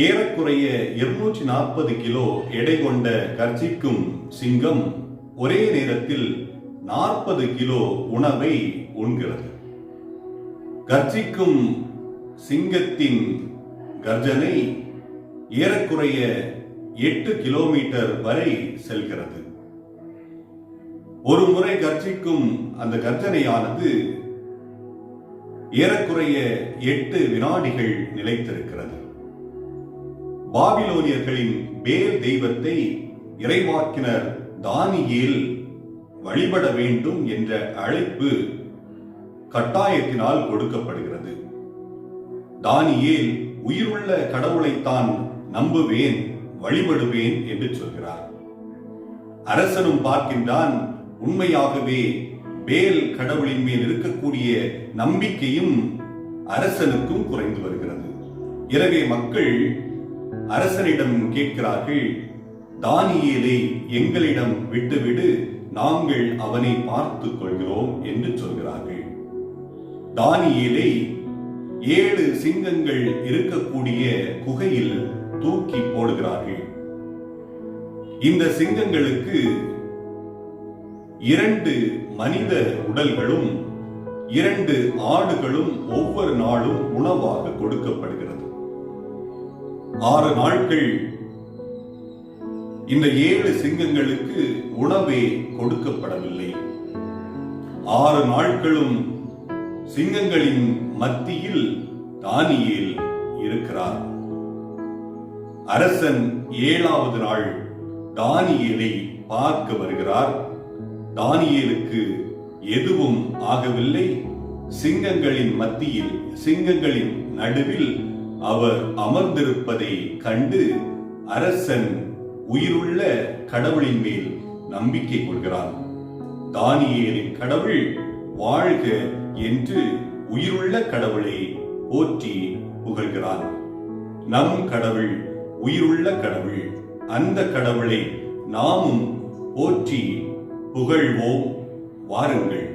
ஏறக்குறைய இருநூற்றி நாற்பது கிலோ எடை கொண்ட கர்ஜிக்கும் சிங்கம் ஒரே நேரத்தில் நாற்பது கிலோ உணவை உண்கிறது. கர்ஜிக்கும் சிங்கத்தின் கர்ஜனை ஏறக்குறைய எட்டு கிலோமீட்டர் வரை செல்கிறது. ஒரு முறை கர்ஜிக்கும் அந்த கர்ஜனையானது ஏறக்குறைய எட்டு வினாடிகள் நிலைத்திருக்கிறது. பாபிலோனியர்களின் பேர் தெய்வத்தை இறைவாக்கினர் தானியேல் வழிபட வேண்டும் என்ற அழைப்பு கட்டாயத்தினால் கொடுக்கப்படுகிறது. தானியேல் உயிருள்ள கடவுளைத்தான் நம்புவேன் வழிபடுவேன் என்று சொல்கிறார். அரசனும் பார்க்கின்றான் உண்மையாகவே பேல் கடவுளின் மேல் இருக்கக்கூடிய நம்பிக்கையும் அரசனுக்கும் குறைந்து வருகிறது. எனவே மக்கள் அரசனிடம் கேட்கிறார்கள் தானியேலை எங்களிடம் விட்டுவிடு நாங்கள் அவனை பார்த்துக் கொள்கிறோம் என்று சொல்கிறார்கள். தானியேலை ஏழு சிங்கங்கள் இருக்கக்கூடிய குகையில் தூக்கி போடுகிறார்கள். இந்த சிங்கங்களுக்கு இரண்டு மனித உடல்களும் இரண்டு ஆடுகளும் ஒவ்வொரு நாளும் உணவாக கொடுக்கப்படுகிறது. ஆறு நாட்கள். இந்த ஏழு சிங்கங்களுக்கு உணவே கொடுக்கப்படவில்லை. ஆறு நாட்களும் சிங்கங்களின் மத்தியில் தானியேல் இருக்கிறார். அரசன் ஏழாவது நாள் தானியலை பார்க்க வருகிறார். தானியலுக்கு எதுவும் ஆகவில்லை. சிங்கங்களின் மத்தியில் சிங்கங்களின் நடுவில் அவர் அமர்ந்திருப்பதை கண்டு அரசன் உயிருள்ள கடவுளின் மேல் நம்பிக்கை கொள்கிறான். தானியேலின் கடவுள் வாழ்க என்று உயிருள்ள கடவுளை போற்றி புகழ்கிறான். நம் கடவுள் உயிருள்ள கடவுள் அந்த கடவுளை நாமும் போற்றி புகழ்வோம். வாருங்கள்.